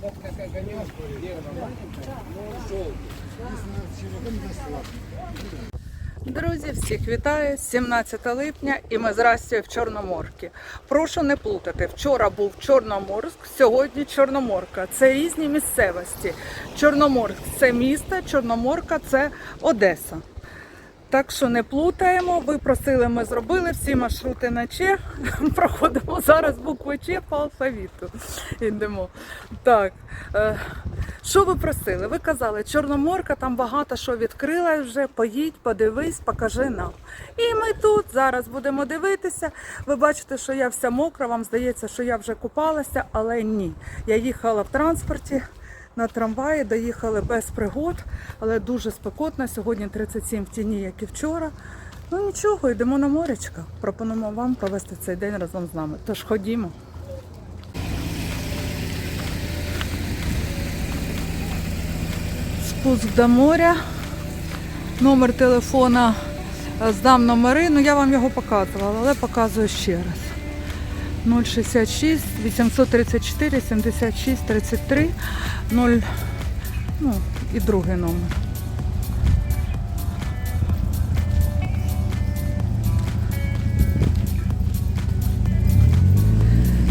вот как огонек. Друзі, всіх вітаю! 17 липня і ми з Растю в Чорноморці. Прошу не плутати. Вчора був Чорноморськ, сьогодні Чорноморка. Це різні місцевості. Чорноморськ це місто, Чорноморка це Одеса. Так що не плутаємо. Ви просили, ми зробили всі маршрути на Ч. Проходимо зараз букви Ч по алфавіту. Йдемо. Так. е, Що ви просили? Ви казали, Чорноморка, там багато що відкрила вже. Поїдь, подивись, покажи нам. І ми тут зараз будемо дивитися. Ви бачите, що я вся мокра, вам здається, що я вже купалася, але ні. Я їхала в транспорті на трамваї, доїхали без пригод, але дуже спекотно. Сьогодні 37 в тіні, як і вчора. Ну нічого, йдемо на морячка. Пропонуємо вам провести цей день разом з нами. Тож ходімо. Спуск до моря. Номер телефона е, здам номери. Ну я вам його показувала, але показую ще раз. 066 834 76 33 0 ну і другий номер.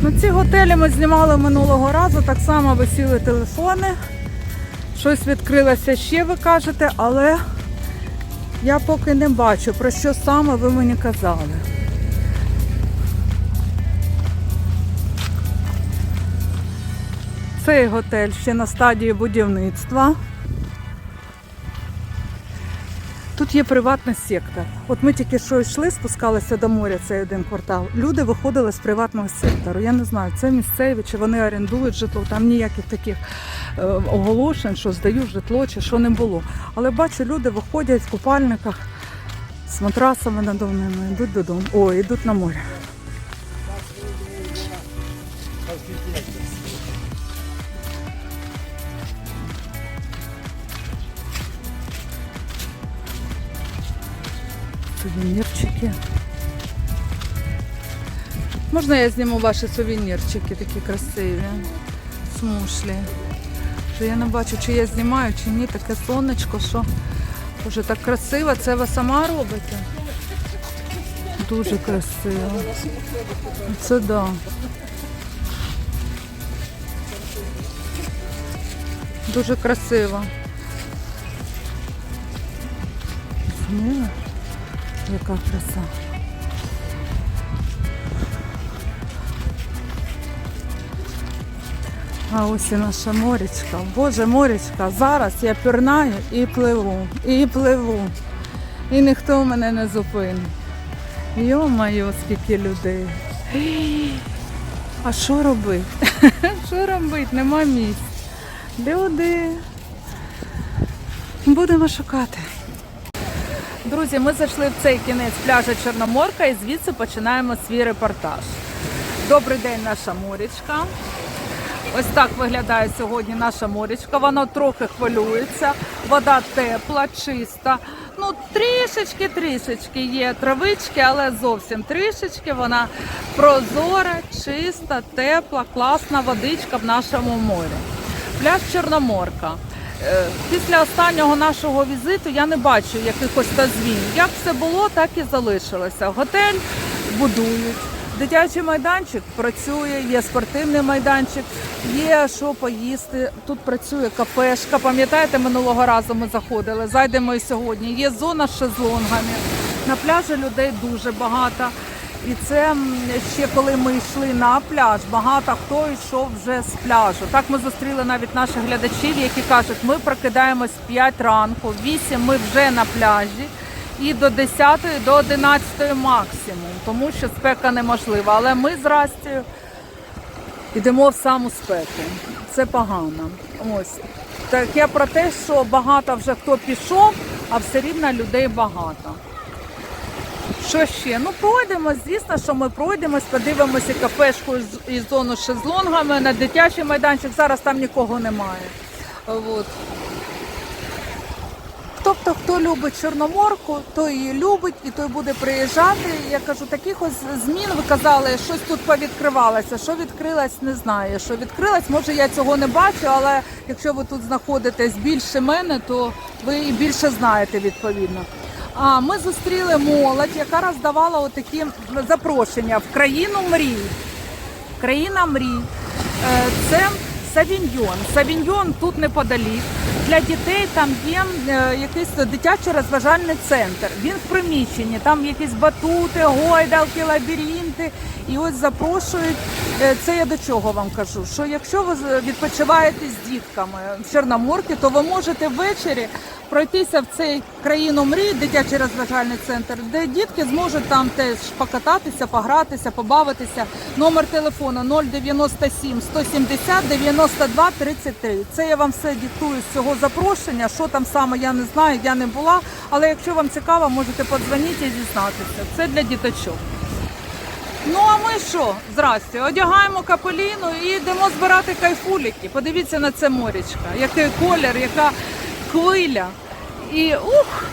Ну, ці готелі ми знімали минулого разу, так само висіли телефони. Щось відкрилося ще, ви кажете, але я поки не бачу, про що саме ви мені казали. Цей готель ще на стадії будівництва. Тут є приватний сектор. От ми тільки що йшли, спускалися до моря, цей один квартал. Люди виходили з приватного сектору. Я не знаю, це місцеві, чи вони орендують житло. Там ніяких таких е, оголошень, що здають житло, чи що не було. Але бачу, люди виходять в купальниках з матрасами надувними, йдуть додому. О, йдуть на море. Сувенірчики. Можна я зніму ваші сувенірчики такі красиві, смушлі. Що я не бачу, чи я знімаю, чи ні, таке сонечко, що Боже, так красиво. Це ви сама робите? Дуже красиво. Це да. Дуже красиво. Сміло. Яка краса. А ось і наша морічка. Боже, морічка, зараз я пірнаю і пливу, і пливу. І ніхто мене не зупинить. Йо-моє, скільки людей. А що робити? Що робити? Нема місць. Люди. Будемо шукати. Друзі, ми зайшли в цей кінець пляжа Чорноморка і звідси починаємо свій репортаж. Добрий день, наша морічка. Ось так виглядає сьогодні наша морічка. Вона трохи хвилюється, вода тепла, чиста. Ну, трішечки-трішечки є травички, але зовсім трішечки. Вона прозора, чиста, тепла, класна водичка в нашому морі. Пляж Чорноморка. Е, Після останнього нашого візиту я не бачу якихось тазвінь. Як все було, так і залишилося. Готель будують. Дитячий майданчик працює, є спортивний майданчик, є що поїсти. Тут працює кафешка. Пам'ятаєте, минулого разу ми заходили, зайдемо і сьогодні. Є зона з шезлонгами. На пляжі людей дуже багато. І це ще коли ми йшли на пляж, багато хто йшов вже з пляжу. Так ми зустріли навіть наших глядачів, які кажуть, ми прокидаємось в 5 ранку, в 8 ми вже на пляжі і до 10 до 11 максимум, тому що спека неможлива. Але ми з Растю йдемо в саму спеку. Це погано. Ось. Так я про те, що багато вже хто пішов, а все рівно людей багато. Що ще? Ну пройдемо, звісно, що ми пройдемось, подивимося кафешку і зону з шезлонгами на дитячий майданчик. Зараз там нікого немає. От. Тобто, хто любить Чорноморку, той її любить і той буде приїжджати. Я кажу, таких ось змін ви казали, щось тут повідкривалося. Що відкрилось, не знаю. Що відкрилось, може я цього не бачу, але якщо ви тут знаходитесь більше мене, то ви і більше знаєте відповідно. А ми зустріли молодь, яка роздавала отакі запрошення в країну мрій. Країна мрій. Е, Це Савіньйон. Савіньйон тут неподалік. Для дітей там є е, якийсь дитячий розважальний центр. Він в приміщенні, там якісь батути, гойдалки, лабіринти. І ось запрошують. Е, Це я до чого вам кажу? Що якщо ви відпочиваєте з дітками в Чорноморці, то ви можете ввечері пройтися в цей країну мрій, дитячий розважальний центр, де дітки зможуть там теж покататися, погратися, побавитися. Номер телефону 097 170 92 33. Це я вам все диктую з цього запрошення. Що там саме я не знаю, я не була. Але якщо вам цікаво, можете подзвонити і дізнатися. Це для діточок. Ну а ми що? Здрасте, одягаємо капеліну і йдемо збирати кайфуліки. Подивіться на це морячка, який колір, яка хвиля. І ух!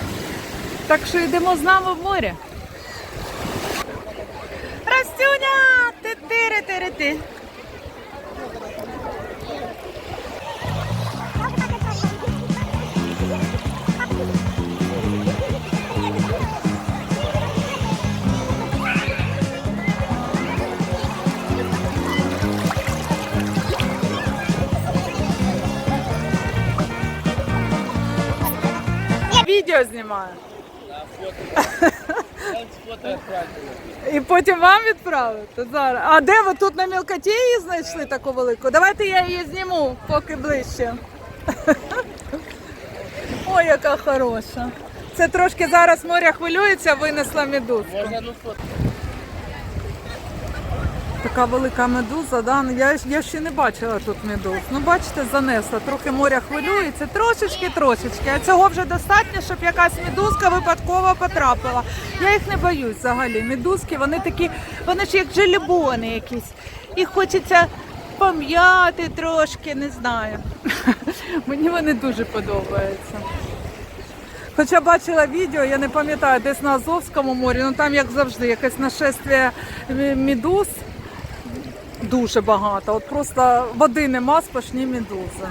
Так що йдемо з нами в море. Растюня! Ти ти ти ти Відео знімаю. І потім вам відправити зараз. А де ви тут на мілкоті її знайшли таку велику? Давайте я її зніму, поки ближче. Ой, яка хороша. Це трошки зараз моря хвилюється, винесла медузку. Така велика медуза, да? ну, я, я ще не бачила тут медуз. Ну, бачите, занесла. Трохи моря хвилюється, трошечки, трошечки. А цього вже достатньо, щоб якась медузка випадково потрапила. Я їх не боюсь взагалі. Медузки, вони такі, вони ж як желібони якісь. Їх хочеться пом'яти трошки, не знаю. Мені вони дуже подобаються. Хоча бачила відео, я не пам'ятаю, десь на Азовському морі, ну там, як завжди, якесь нашествие медуз дуже багато. От просто води нема, сплошні медузи.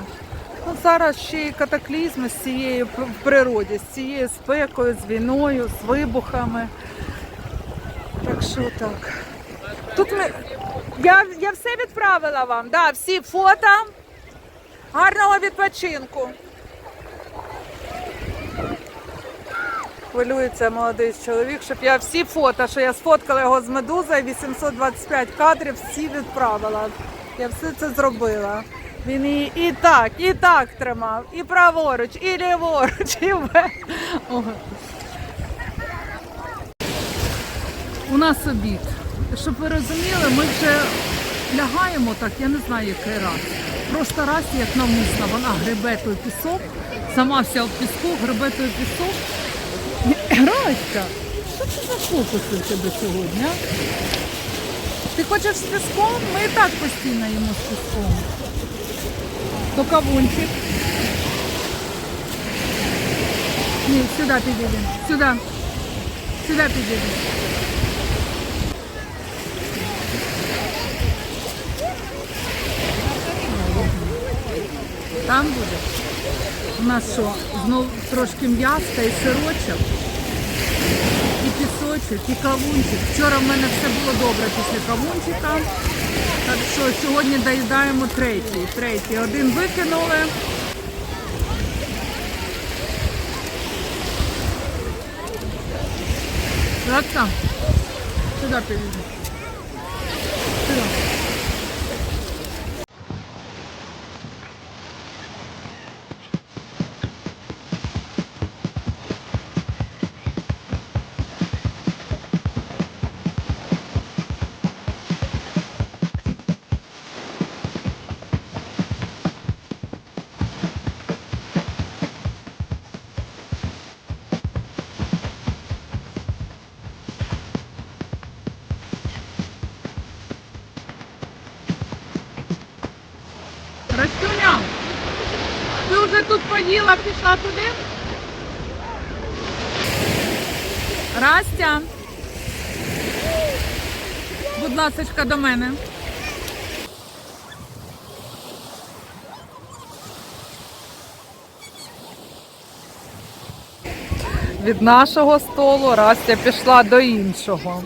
Ну, зараз ще й катаклізми з цією в природі, з цією спекою, з війною, з вибухами. Так що так. Тут ми... я, я все відправила вам, да, всі фото. Гарного відпочинку. Хвилюється молодий чоловік, щоб я всі фото, що я сфоткала його з медузою, 825 кадрів, всі відправила. Я все це зробила. Він її і так, і так тримав, і праворуч, і ліворуч, і вверх. У нас обід. Щоб ви розуміли, ми вже лягаємо так, я не знаю, який раз. Просто раз, як навмисно, вона гребе той пісок, сама вся в піску, гребе той пісок. Раська, що це за фокуси в тебе сьогодні? а? Ти хочеш з піском? Ми і так постійно їмо з піском. То кавунчик. Ні, сюди підійди. Сюди. Сюди підійди. Там буде. У нас що, знов трошки м'яска і сирочок, і пісочок, і кавунчик. Вчора в мене все було добре після кавунчика. Так що сьогодні доїдаємо третій. Третій. Один викинули. Ладно. Сюди підійди. Сюди. вже тут поїла, пішла туди. Растя. Будь ласка до мене. Від нашого столу Растя пішла до іншого.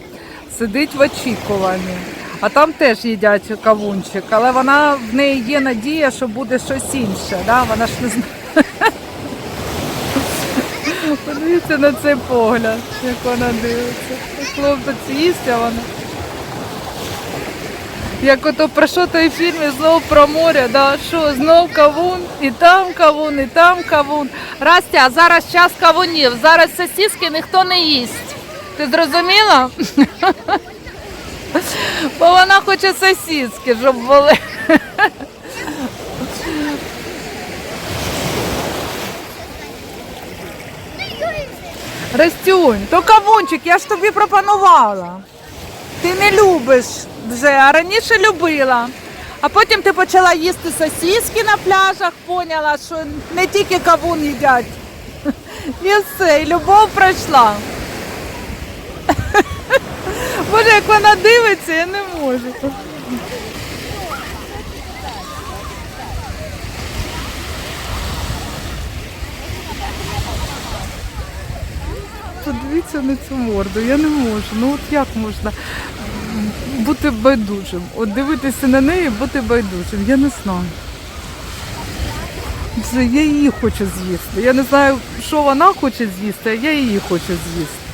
Сидить в очікуванні. А там теж їдять кавунчик, але вона в неї є надія, що буде щось інше. Да? Вона ж не знає. Подивіться на цей погляд, як вона дивиться. Хлопець їсть, а вона. Як ото про що той фільм і знов про море, да? що знов кавун, і там кавун, і там кавун. Растя, зараз час кавунів, зараз сосиски ніхто не їсть. Ти зрозуміла? Бо вона хоче сосиски, щоб були. Растюнь, то кавунчик, я ж тобі пропонувала. Ти не любиш вже, а раніше любила. А потім ти почала їсти сосиски на пляжах, поняла, що не тільки кавун їдять. І все, і любов пройшла. Боже, як вона дивиться, я не можу. Подивіться на цю морду, я не можу. Ну от як можна бути байдужим? От дивитися на неї, бути байдужим. Я не знаю. Це я її хочу з'їсти. Я не знаю, що вона хоче з'їсти, а я її хочу з'їсти.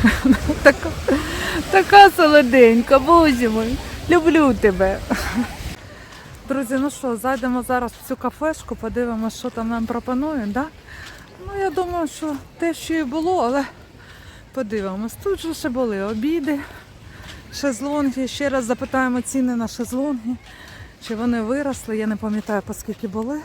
така, така солоденька, боже мой. Люблю тебе. Друзі, ну що, зайдемо зараз в цю кафешку, подивимося, що там нам пропонують, да? Ну, я думаю, що те, що і було, але подивимось. Тут же ще були обіди, шезлонги. Ще раз запитаємо ціни на шезлонги. Чи вони виросли, я не пам'ятаю, по скільки були.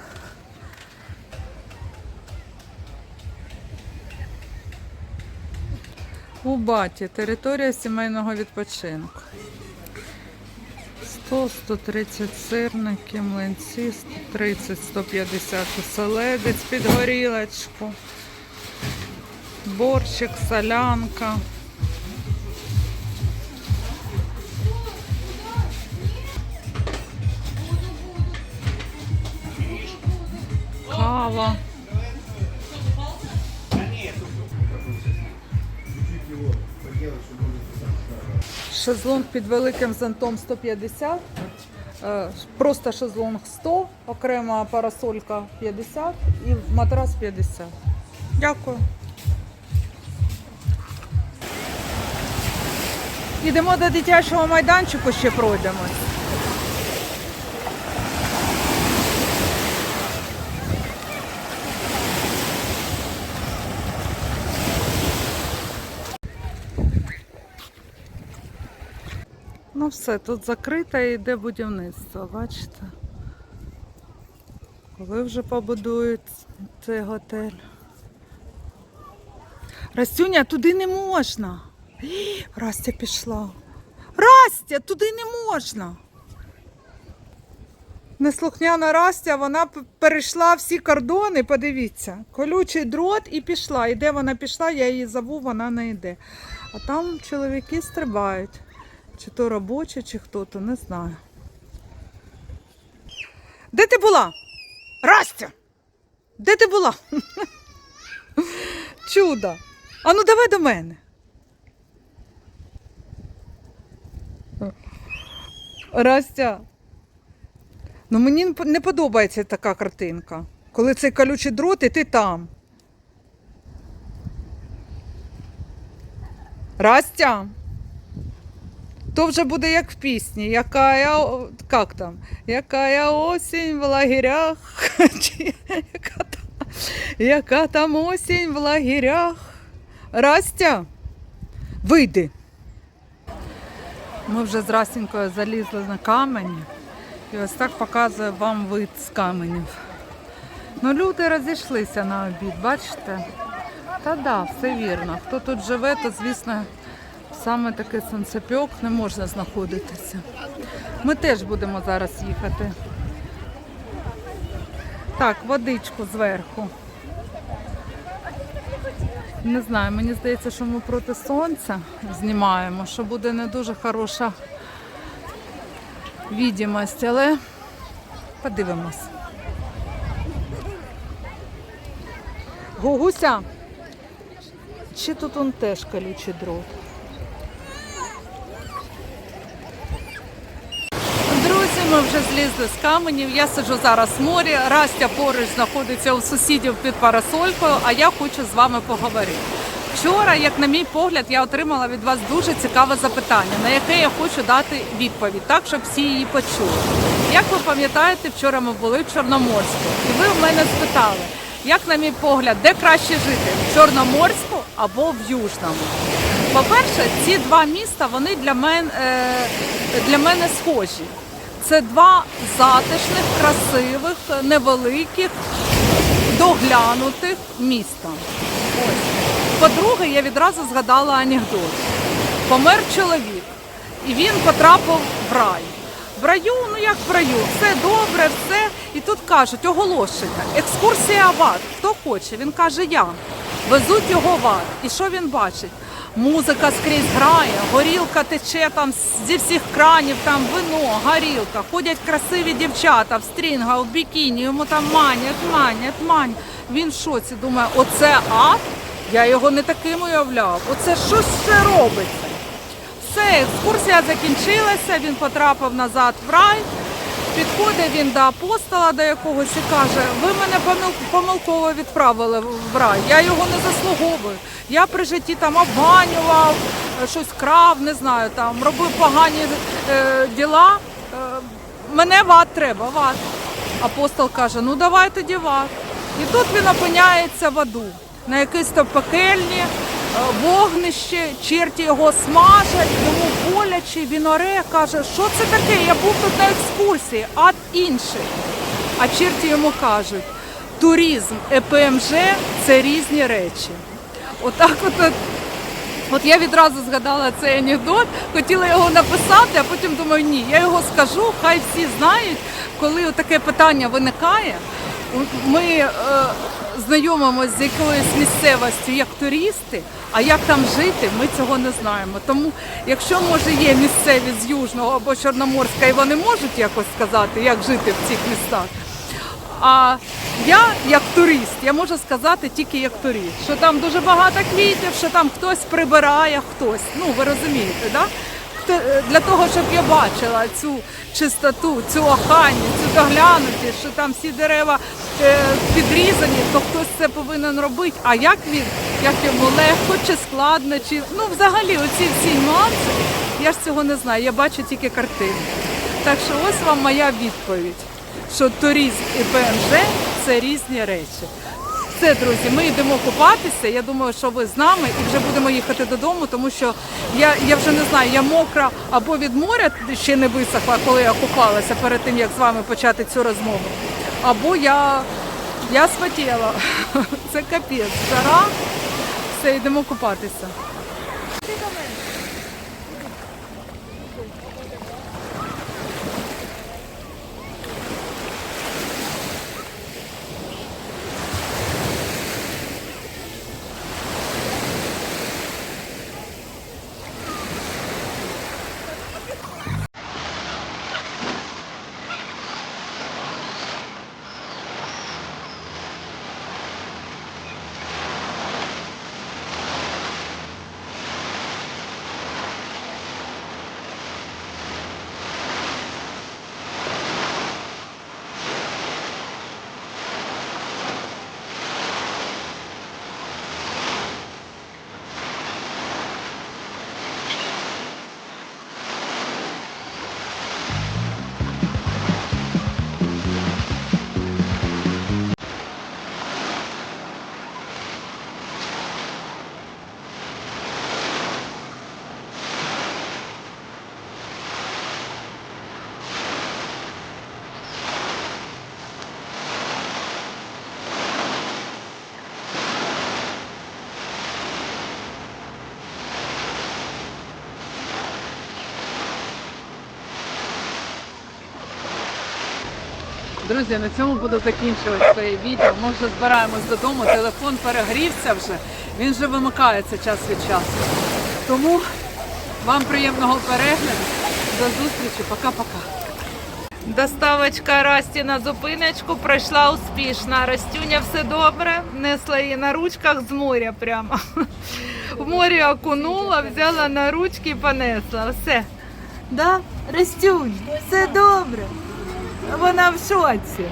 У баті територія сімейного відпочинку. 100, 130 сирники, млинці, 130, 150 оселедець під горілочку, борщик, солянка. Кава. Шезлонг під великим зонтом 150, е, просто шезлонг 100, окрема парасолька 50 і матрас 50. Дякую. Йдемо до дитячого майданчику, ще пройдемось. Все, тут закрито і йде будівництво, бачите? Коли вже побудують цей готель. Растюня, туди не можна. Растя пішла. Растя, туди не можна. Неслухняна Растя, вона перейшла всі кордони, подивіться. Колючий дрот і пішла. І де вона пішла, я її зову, вона не йде. А там чоловіки стрибають. Чи то робочі, чи хто то, не знаю. Де ти була? Растя! Де ти була? Чудо! А ну давай до мене. Растя. Ну мені не подобається така картинка. Коли цей колючий дрот, і ти там. Растя. То вже буде як в пісні. Яка я, як там? Яка я осінь в лагерях. Яка, там, яка там осінь в лагерях. Растя, вийди. Ми вже з Растінькою залізли на камені. І ось так показую вам вид з каменів. Ну, люди розійшлися на обід, бачите? Та да, все вірно. Хто тут живе, то звісно саме такий сонцепьок не можна знаходитися. Ми теж будемо зараз їхати. Так, водичку зверху. Не знаю, мені здається, що ми проти сонця знімаємо, що буде не дуже хороша відімость, але подивимось. Гугуся, чи тут он теж колючий дрот? Друзі, ми вже злізли з каменів. Я сиджу зараз в морі. Растя поруч знаходиться у сусідів під парасолькою, а я хочу з вами поговорити. Вчора, як на мій погляд, я отримала від вас дуже цікаве запитання, на яке я хочу дати відповідь, так щоб всі її почули. Як ви пам'ятаєте, вчора ми були в Чорноморську, і ви в мене спитали, як на мій погляд, де краще жити в Чорноморську або в Южному? По-перше, ці два міста вони для мене, для мене схожі. Це два затишних, красивих, невеликих, доглянутих міста. По-друге, я відразу згадала анекдот. Помер чоловік, і він потрапив в рай. В раю, ну як в раю, все добре, все. І тут кажуть оголошення, екскурсія в ад. Хто хоче? Він каже, я. Везуть його в ад. І що він бачить? Музика скрізь грає, горілка тече там зі всіх кранів, там вино, горілка. Ходять красиві дівчата в стрінгах, в бікіні, йому там манять, манять, манять. Він в шоці думає, оце ад? Я його не таким уявляв. Оце що це робиться? Все, екскурсія закінчилася, він потрапив назад в рай. Підходить він до апостола до якогось і каже, ви мене помилково відправили в рай, я його не заслуговую. Я при житті там обманював, е, щось крав, не знаю, там робив погані е, діла. Е, мене в ад треба, в ад. Апостол каже, ну давай тоді в ад. І тут він опиняється в аду, на якійсь то пекельні, е, вогнище, черті його смажать, йому боляче, він оре, каже, що це таке? Я був тут на екскурсії, ад інший. А черті йому кажуть, туризм і ПМЖ це різні речі. Отак от, от От я відразу згадала цей анекдот, хотіла його написати, а потім думаю, ні, я його скажу, хай всі знають, коли таке питання виникає. Ми е, знайомимося з якоюсь місцевістю як туристи, а як там жити, ми цього не знаємо. Тому, якщо може є місцеві з Южного або Чорноморська, і вони можуть якось сказати, як жити в цих містах. А я, як турист, я можу сказати тільки як турист, що там дуже багато квітів, що там хтось прибирає, хтось. Ну ви розумієте, да? Хто- е, Для того, щоб я бачила цю чистоту, цю охайність, цю доглянутість, що там всі дерева е, підрізані, то хтось це повинен робити. А як він, як йому легко чи складно, чи ну взагалі оці всі нюанси, я ж цього не знаю. Я бачу тільки картини. Так що ось вам моя відповідь що туризм і ПМЖ це різні речі. Все, друзі, ми йдемо купатися. Я думаю, що ви з нами і вже будемо їхати додому, тому що я, я вже не знаю, я мокра або від моря ще не висохла, коли я купалася перед тим, як з вами почати цю розмову. Або я, я спотіла. Це капець, жара. Все, йдемо купатися. Друзі, на цьому буду закінчувати своє відео. Ми вже збираємось додому. Телефон перегрівся вже. Він же вимикається час від часу. Тому вам приємного перегляду. До зустрічі. Пока-пока. Доставочка Расті на зупиночку пройшла успішно. Растюня все добре. Несла її на ручках з моря прямо. В морі окунула, взяла на ручки і понесла. Все. Да? Растюнь, все добре. Вона в шоці.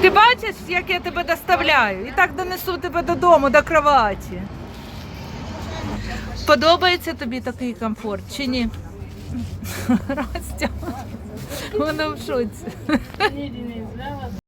Ти бачиш, як я тебе доставляю? І так донесу тебе додому, до кроваті. Подобається тобі такий комфорт чи ні? Ростя, Вона в шоці.